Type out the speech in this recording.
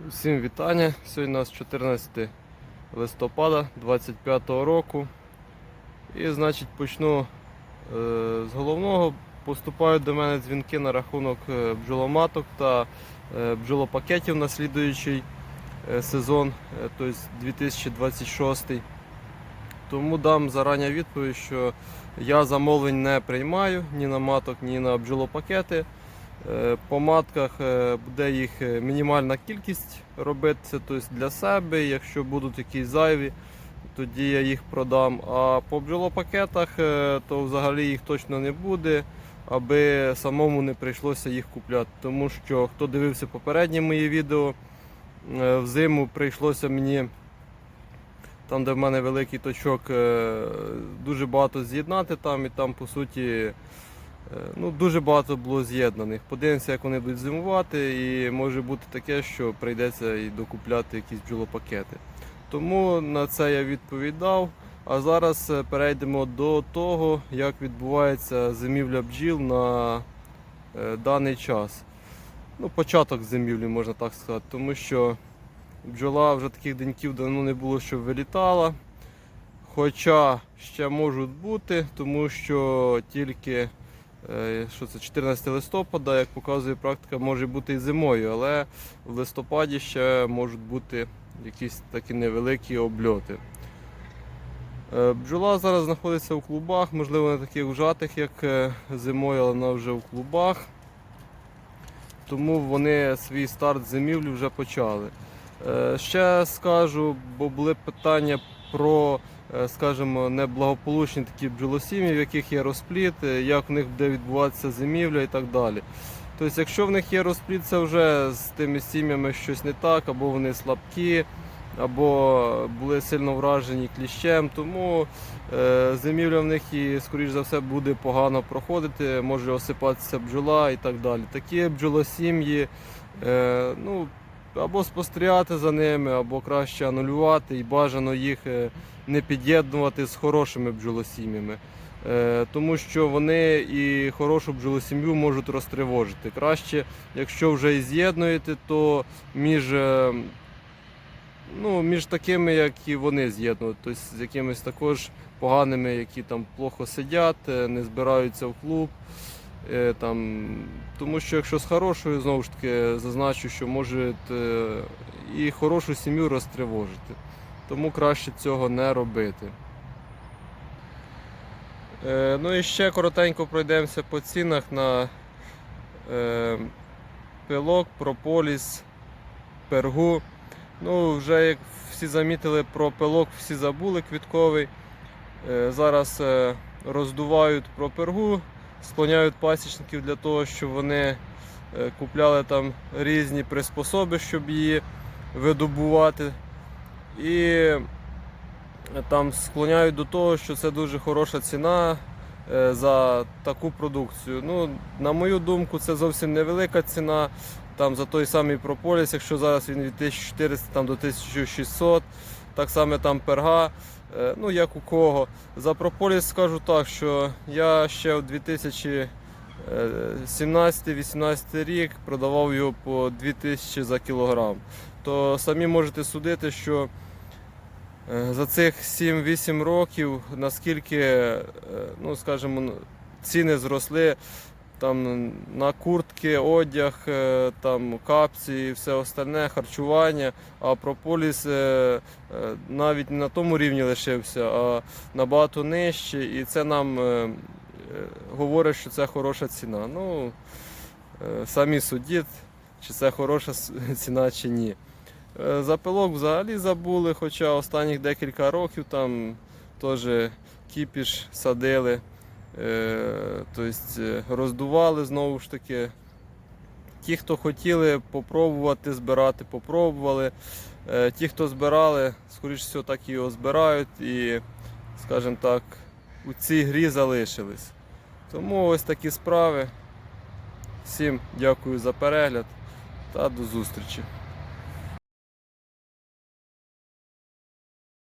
Всім вітання. Сьогодні у нас 14 листопада 25 року. І значить почну е, з головного. Поступають до мене дзвінки на рахунок е, бджоломаток та е, бджолопакетів на слідуючий сезон, тобто 2026. Тому дам зарані відповідь, що я замовлень не приймаю ні на маток, ні на бджолопакети. Е, По матках е, буде їх е, мінімальна кількість робитися тобто для себе. Якщо будуть якісь зайві, тоді я їх продам. А по бджолопакетах то взагалі їх точно не буде, аби самому не прийшлося їх купляти. Тому що хто дивився попередні мої відео, взиму прийшлося мені. Там, де в мене великий точок, дуже багато з'єднати там і там по суті Ну, дуже багато було з'єднаних. Подивимося, як вони будуть зимувати, і може бути таке, що прийдеться і докупляти якісь бджолопакети. Тому на це я відповідав. А зараз е, перейдемо до того, як відбувається зимівля бджіл на е, даний час. Ну, початок зимівлі, можна так сказати, тому що бджола вже таких деньків давно не було, щоб вилітала. Хоча ще можуть бути, тому що тільки Е, що це 14 листопада, як показує практика, може бути і зимою, але в листопаді ще можуть бути якісь такі невеликі обльоти. Е, Бджола зараз знаходиться в клубах, можливо, не таких вжатих, як е, зимою, але вона вже в клубах. Тому вони свій старт зимівлі вже почали. Е, Ще скажу, бо були питання про е, скажімо, неблагополучні такі бджолосім'ї, в яких є розпліт, е, як в них буде відбуватися зимівля і так далі. Тобто, якщо в них є розпліт, це вже з тими сім'ями щось не так, або вони слабкі, або були сильно вражені кліщем, тому е, зимівля в них і, скоріш за все, буде погано проходити, може осипатися бджола і так далі. Такі бджолосім'ї, е, ну, або спостерігати за ними, або краще анулювати і бажано їх е, не під'єднувати з хорошими бджолосім'ями. Е, Тому що вони і хорошу бджолосім'ю можуть розтривожити. Краще, якщо вже і з'єднуєте, то між, е, ну, між такими, як і вони з'єднують, тобто з якимись також поганими, які там плохо сидять, не збираються в клуб. Е, Там, тому що якщо з хорошою, знову ж таки, зазначу, що може е, і хорошу сім'ю розтривожити. Тому краще цього не робити. Е, Ну і ще коротенько пройдемося по цінах на пилок, прополіс, пергу. Ну, вже як всі замітили про пилок, всі забули квітковий. Зараз роздувають про пергу, склоняють пасічників для того, щоб вони е, купляли там різні приспособи, щоб її видобувати. І е, там склоняють до того, що це дуже хороша ціна е, за таку продукцію. Ну, на мою думку, це зовсім невелика ціна. Там за той самий прополіс, якщо зараз він від 1400 там, до 1600, так само там перга, е, ну як у кого. За прополіс скажу так, що я ще в 2017-18 рік продавав його по 2000 за кілограм. То самі можете судити, що Е, За цих 7-8 років наскільки, е, ну скажімо, ціни зросли там на куртки, одяг, е, там капці і все остальне, харчування, а прополіс е, е, навіть не на тому рівні лишився, а набагато нижче, і це нам говорить, що це хороша ціна. Ну, самі судіть, чи це хороша ціна чи ні. Е, За пилок взагалі забули, хоча останніх декілька років там теж кіпіш садили, тобто е, роздували знову ж таки. Ті, хто хотіли попробувати збирати, попробували. Е, Ті, хто збирали, скоріш всього, так і його збирають і, скажімо так, у цій грі залишились. Тому ось такі справи. Всім дякую за перегляд та до зустрічі.